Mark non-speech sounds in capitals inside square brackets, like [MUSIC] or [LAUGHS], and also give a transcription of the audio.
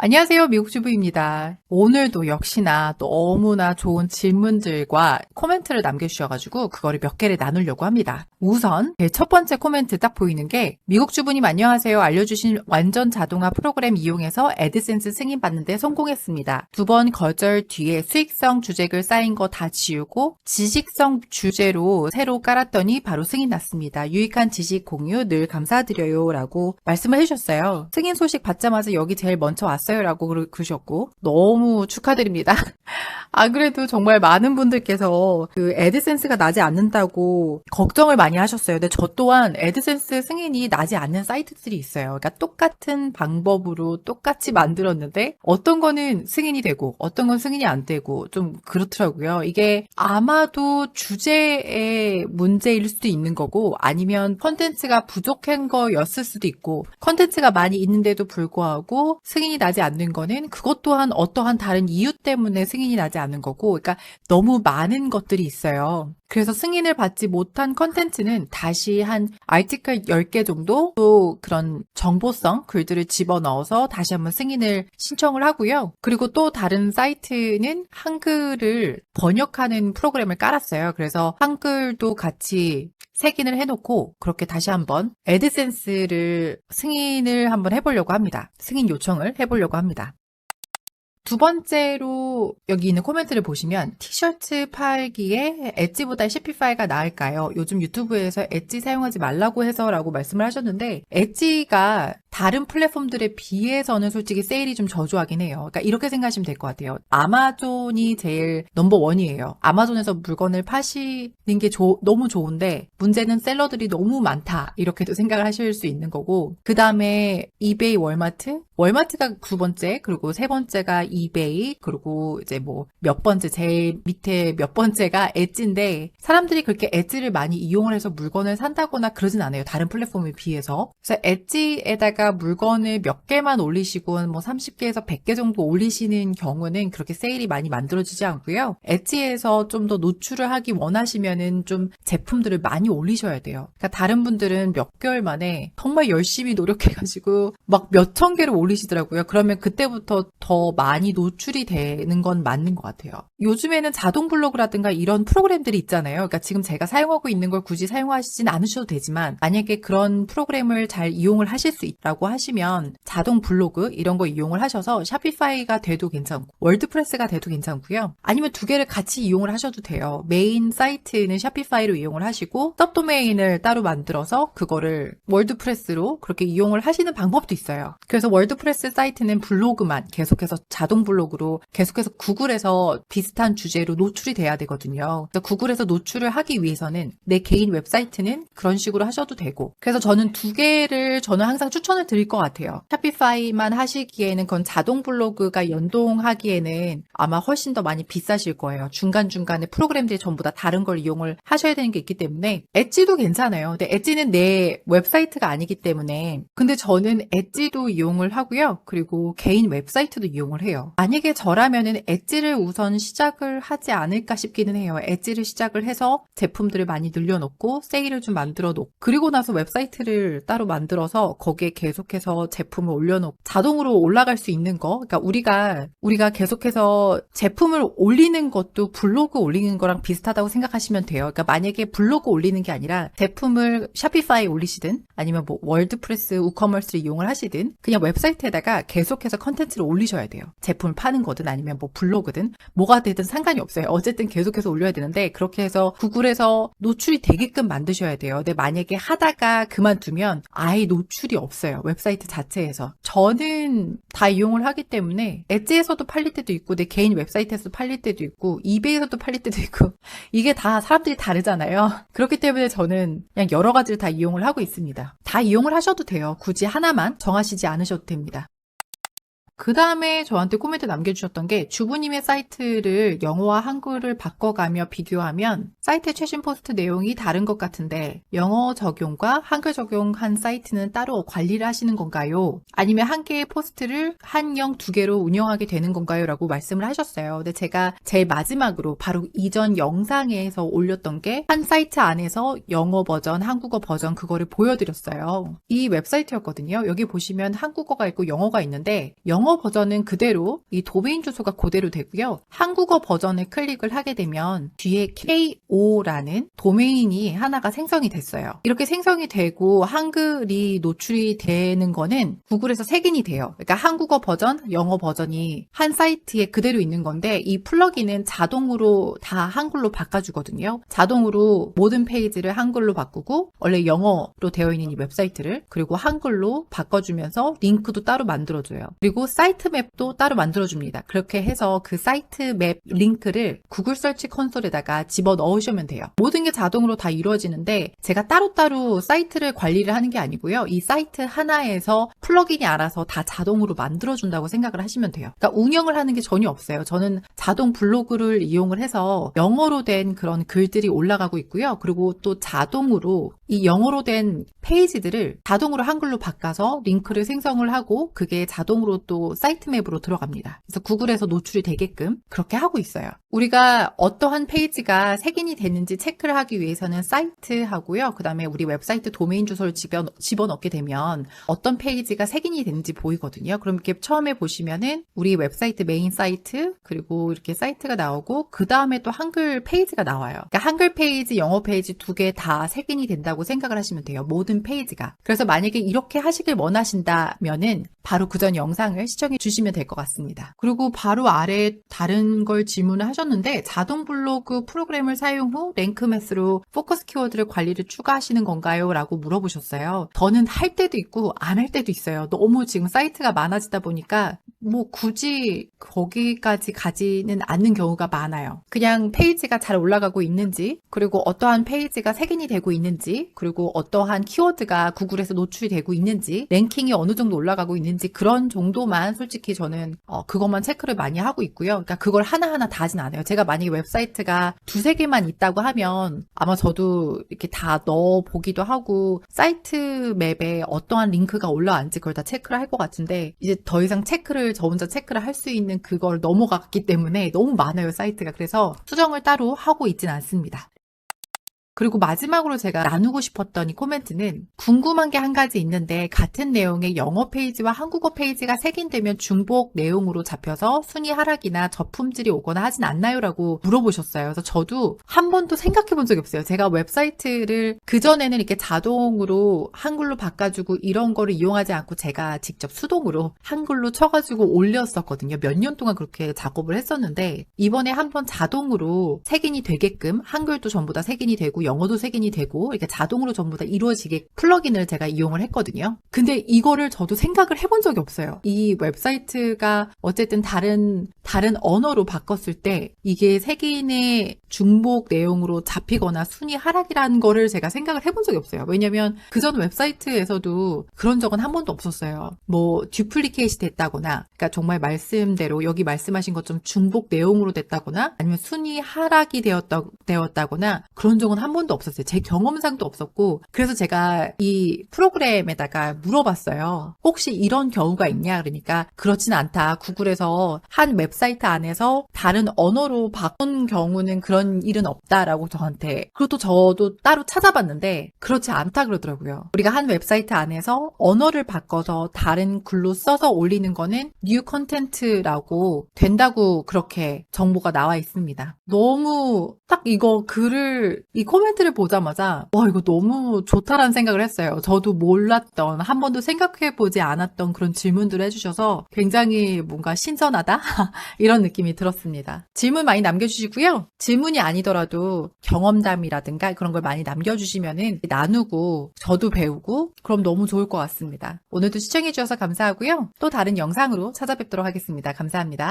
안녕하세요. 미국 주부입니다. 오늘도 역시나 너무나 좋은 질문들과 코멘트를 남겨주셔가지고 그거를 몇 개를 나누려고 합니다. 우선 제첫 번째 코멘트 딱 보이는 게 미국 주부님 안녕하세요. 알려주신 완전 자동화 프로그램 이용해서 애드센스 승인 받는데 성공했습니다. 두 번 거절 뒤에 수익성 주제글 쌓인 거 다 지우고 지식성 주제로 새로 깔았더니 바로 승인 났습니다. 유익한 지식 공유 늘 감사드려요. 라고 말씀을 해주셨어요. 승인 소식 받자마자 여기 제일 먼저 왔어요. 라고 그러셨고 너무 축하드립니다. [LAUGHS] 아 그래도 정말 많은 분들께서 그 애드센스가 나지 않는다고 걱정을 많이 하셨어요. 근데 저 또한 애드센스 승인이 나지 않는 사이트들이 있어요. 그러니까 똑같은 방법으로 똑같이 만들었는데 어떤 거는 승인이 되고 어떤 건 승인이 안 되고 좀 그렇더라고요. 이게 아마도 주제의 문제일 수도 있는 거고 아니면 컨텐츠가 부족한 거였을 수도 있고 컨텐츠가 많이 있는데도 불구하고 승인이 나지 않는 거는 그것 또한 어떠한 다른 이유 때문에 승인이 나지 않는 거고 그러니까 너무 많은 것들이 있어요. 그래서 승인을 받지 못한 컨텐츠는 다시 한 아티클 10개 정도 또 그런 정보성 글들을 집어넣어서 다시 한번 승인을 신청을 하고요. 그리고 또 다른 사이트는 한글을 번역하는 프로그램을 깔았어요. 그래서 한글도 같이 색인을 해놓고 그렇게 다시 한번 애드센스를 승인을 한번 해보려고 합니다. 승인 요청을 해보려고 합니다. 두 번째로 여기 있는 코멘트를 보시면 티셔츠 팔기에 엣지보다 시피파이가 나을까요? 요즘 유튜브에서 엣지 사용하지 말라고 해서라고 말씀을 하셨는데 엣지가 다른 플랫폼들에 비해서는 솔직히 세일이 좀 저조하긴 해요. 그러니까 이렇게 생각하시면 될 것 같아요. 아마존이 제일 넘버 원이에요. 아마존에서 물건을 파시는 게 조- 너무 좋은데 문제는 셀러들이 너무 많다. 이렇게도 생각을 하실 수 있는 거고 그 다음에 이베이, 월마트 월마트가 두 번째, 그리고 세 번째가 이베이, 그리고 이제 뭐 몇 번째, 제일 밑에 몇 번째가 엣지인데 사람들이 그렇게 엣지를 많이 이용을 해서 물건을 산다거나 그러진 않아요. 다른 플랫폼에 비해서. 그래서 엣지에다가 물건을 몇 개만 올리시고 뭐 30개에서 100개 정도 올리시는 경우는 그렇게 세일이 많이 만들어지지 않고요. 엣지에서 좀 더 노출을 하기 원하시면은 좀 제품들을 많이 올리셔야 돼요. 그러니까 다른 분들은 몇 개월 만에 정말 열심히 노력해가지고 막 몇 천 개를 올리시더라고요. 그러면 그때부터 더 많이 노출이 되는 건 맞는 것 같아요. 요즘에는 자동 블로그라든가 이런 프로그램들이 있잖아요. 그러니까 지금 제가 사용하고 있는 걸 굳이 사용하시진 않으셔도 되지만 만약에 그런 프로그램을 잘 이용을 하실 수 있다 고 하시면 자동 블로그 이런 거 이용을 하셔서 샤피파이가 돼도 괜찮고 월드프레스가 돼도 괜찮고요. 아니면 두 개를 같이 이용을 하셔도 돼요. 메인 사이트는 샤피파이로 이용을 하시고 서브도메인을 따로 만들어서 그거를 월드프레스로 그렇게 이용을 하시는 방법도 있어요. 그래서 월드프레스 사이트는 블로그만 계속해서 자동 블로그로 계속해서 구글에서 비슷한 주제로 노출이 돼야 되거든요. 그래서 구글에서 노출을 하기 위해서는 내 개인 웹사이트는 그런 식으로 하셔도 되고 그래서 저는 두 개를 저는 항상 추천 을 드릴 것 같아요. 샤피파이만 하시기에는 그건 자동 블로그가 연동하기에는 아마 훨씬 더 많이 비싸실 거예요. 중간중간에 프로그램들이 전부 다 다른 걸 이용을 하셔야 되는 게 있기 때문에 엣지도 괜찮아요. 근데 엣지는 내 웹사이트가 아니기 때문에 근데 저는 엣지도 이용을 하고요. 그리고 개인 웹사이트도 이용을 해요. 만약에 저라면은 엣지를 우선 시작을 하지 않을까 싶기는 해요. 엣지를 시작을 해서 제품들을 많이 늘려놓고 세일을 좀 만들어 놓고 그리고 나서 웹사이트를 따로 만들어서 거기에 계속해서 제품을 올려놓고 자동으로 올라갈 수 있는 거. 그러니까 우리가 우리가 계속해서 제품을 올리는 것도 블로그 올리는 거랑 비슷하다고 생각하시면 돼요. 그러니까 만약에 블로그 올리는 게 아니라 제품을 샤피파이 올리시든 아니면 뭐 월드프레스 우커머스를 이용을 하시든 그냥 웹사이트에다가 계속해서 컨텐츠를 올리셔야 돼요. 제품을 파는 거든 아니면 뭐 블로그든 뭐가 되든 상관이 없어요. 어쨌든 계속해서 올려야 되는데 그렇게 해서 구글에서 노출이 되게끔 만드셔야 돼요. 근데 만약에 하다가 그만두면 아예 노출이 없어요. 웹사이트 자체에서. 저는 다 이용을 하기 때문에 엣지에서도 팔릴 때도 있고 내 개인 웹사이트에서도 팔릴 때도 있고 이베이에서도 팔릴 때도 있고 [LAUGHS] 이게 다 사람들이 다르잖아요. 그렇기 때문에 저는 그냥 여러 가지를 다 이용을 하고 있습니다. 다 이용을 하셔도 돼요. 굳이 하나만 정하시지 않으셔도 됩니다. 그 다음에 저한테 코멘트 남겨주셨던 게 주부님의 사이트를 영어와 한글을 바꿔가며 비교하면 사이트 최신 포스트 내용이 다른 것 같은데 영어 적용과 한글 적용한 사이트는 따로 관리를 하시는 건가요? 아니면 한 개의 포스트를 한 영 두 개로 운영하게 되는 건가요? 라고 말씀을 하셨어요. 근데 제가 제일 마지막으로 바로 이전 영상에서 올렸던 게 한 사이트 안에서 영어 버전, 한국어 버전 그거를 보여드렸어요. 이 웹사이트였거든요. 여기 보시면 한국어가 있고 영어가 있는데 영어 영어 버전은 그대로 이 도메인 주소가 그대로 되고요. 한국어 버전을 클릭을 하게 되면 뒤에 KO라는 도메인이 하나가 생성이 됐어요. 이렇게 생성이 되고 한글이 노출이 되는 거는 구글에서 색인이 돼요. 그러니까 한국어 버전, 영어 버전이 한 사이트에 그대로 있는 건데 이 플러그인은 자동으로 다 한글로 바꿔주거든요. 자동으로 모든 페이지를 한글로 바꾸고 원래 영어로 되어 있는 이 웹사이트를 그리고 한글로 바꿔주면서 링크도 따로 만들어줘요. 그리고 사이트 맵도 따로 만들어줍니다. 그렇게 해서 그 사이트 맵 링크를 구글 서치 콘솔에다가 집어 넣으시면 돼요. 모든 게 자동으로 다 이루어지는데 제가 따로따로 사이트를 관리를 하는 게 아니고요. 이 사이트 하나에서 플러그인이 알아서 다 자동으로 만들어준다고 생각을 하시면 돼요. 그러니까 운영을 하는 게 전혀 없어요. 저는 자동 블로그를 이용을 해서 영어로 된 그런 글들이 올라가고 있고요. 그리고 또 자동으로 이 영어로 된 페이지들을 자동으로 한글로 바꿔서 링크를 생성을 하고 그게 자동으로 또 사이트 맵으로 들어갑니다. 그래서 구글에서 노출이 되게끔 그렇게 하고 있어요. 우리가 어떠한 페이지가 색인이 됐는지 체크를 하기 위해서는 사이트 하고요. 그 다음에 우리 웹사이트 도메인 주소를 집어, 집어넣게 되면 어떤 페이지가 색인이 됐는지 보이거든요. 그럼 이렇게 처음에 보시면은 우리 웹사이트 메인 사이트 그리고 이렇게 사이트가 나오고 그 다음에 또 한글 페이지가 나와요. 그러니까 한글 페이지, 영어 페이지 두 개 다 색인이 된다고 생각을 하시면 돼요. 모든 페이지가. 그래서 만약에 이렇게 하시길 원하신다면은 바로 그전 영상을 시청해 주시면 될 것 같습니다. 그리고 바로 아래 다른 걸 질문을 하셨는데 자동 블로그 프로그램을 사용 후 랭크 매스로 포커스 키워드를 관리를 추가하시는 건가요? 라고 물어보셨어요. 저는 할 때도 있고 안 할 때도 있어요. 너무 지금 사이트가 많아지다 보니까 뭐 굳이 거기까지 가지는 않는 경우가 많아요. 그냥 페이지가 잘 올라가고 있는지, 그리고 어떠한 페이지가 색인이 되고 있는지, 그리고 어떠한 키워드가 구글에서 노출이 되고 있는지, 랭킹이 어느 정도 올라가고 있는지 그런 정도만 솔직히 저는 어, 그것만 체크를 많이 하고 있고요. 그러니까 그걸 하나하나 다 하진 않아요. 제가 만약에 웹사이트가 두세 개만 있다고 하면 아마 저도 이렇게 다 넣어 보기도 하고 사이트 맵에 어떠한 링크가 올라왔는지 그걸 다 체크를 할 것 같은데 이제 더 이상 체크를 저 혼자 체크를 할 수 있는 그걸 넘어갔기 때문에 너무 많아요 사이트가 그래서 수정을 따로 하고 있진 않습니다. 그리고 마지막으로 제가 나누고 싶었던 이 코멘트는 궁금한 게 한 가지 있는데 같은 내용의 영어 페이지와 한국어 페이지가 색인되면 중복 내용으로 잡혀서 순위 하락이나 저품질이 오거나 하진 않나요? 라고 물어보셨어요. 그래서 저도 한 번도 생각해 본 적이 없어요. 제가 웹사이트를 그전에는 이렇게 자동으로 한글로 바꿔주고 이런 거를 이용하지 않고 제가 직접 수동으로 한글로 쳐가지고 올렸었거든요. 몇 년 동안 그렇게 작업을 했었는데 이번에 한번 자동으로 색인이 되게끔 한글도 전부 다 색인이 되고 영어도 색인이 되고 이렇게 자동으로 전부 다 이루어지게 플러그인을 제가 이용을 했거든요. 근데 이거를 저도 생각을 해본 적이 없어요. 이 웹사이트가 어쨌든 다른 다른 언어로 바꿨을 때 이게 색인의 중복 내용으로 잡히거나 순위 하락이라는 거를 제가 생각을 해본 적이 없어요. 왜냐면 그전 웹사이트에서도 그런 적은 한 번도 없었어요. 뭐 듀플리케이시 됐다거나 그러니까 정말 말씀대로 여기 말씀하신 것처럼 중복 내용으로 됐다거나 아니면 순위 하락이 되었다, 되었다거나 그런 적은 한 번도 없었어요. 제 경험상도 없었고 그래서 제가 이 프로그램에다가 물어봤어요. 혹시 이런 경우가 있냐? 그러니까 그렇진 않다. 구글에서 한 웹사이트 안에서 다른 언어로 바꾼 경우는 그런 일은 없다라고 저한테 그것도 저도 따로 찾아봤는데 그렇지 않다 그러더라고요. 우리가 한 웹사이트 안에서 언어를 바꿔서 다른 글로 써서 올리는 거는 뉴 컨텐츠라고 된다고 그렇게 정보가 나와 있습니다. 너무 딱 이거 글을 이 코멘트를 보자마자 와 이거 너무 좋다라는 생각을 했어요. 저도 몰랐던 한 번도 생각해 보지 않았던 그런 질문들을 해주셔서 굉장히 뭔가 신선하다 [LAUGHS] 이런 느낌이 들었습니다. 질문 많이 남겨주시고요. 질문이 아니더라도 경험담이라든가 그런 걸 많이 남겨주시면은 나누고 저도 배우고 그럼 너무 좋을 것 같습니다. 오늘도 시청해주셔서 감사하고요. 또 다른 영상으로 찾아뵙도록 하겠습니다. 감사합니다.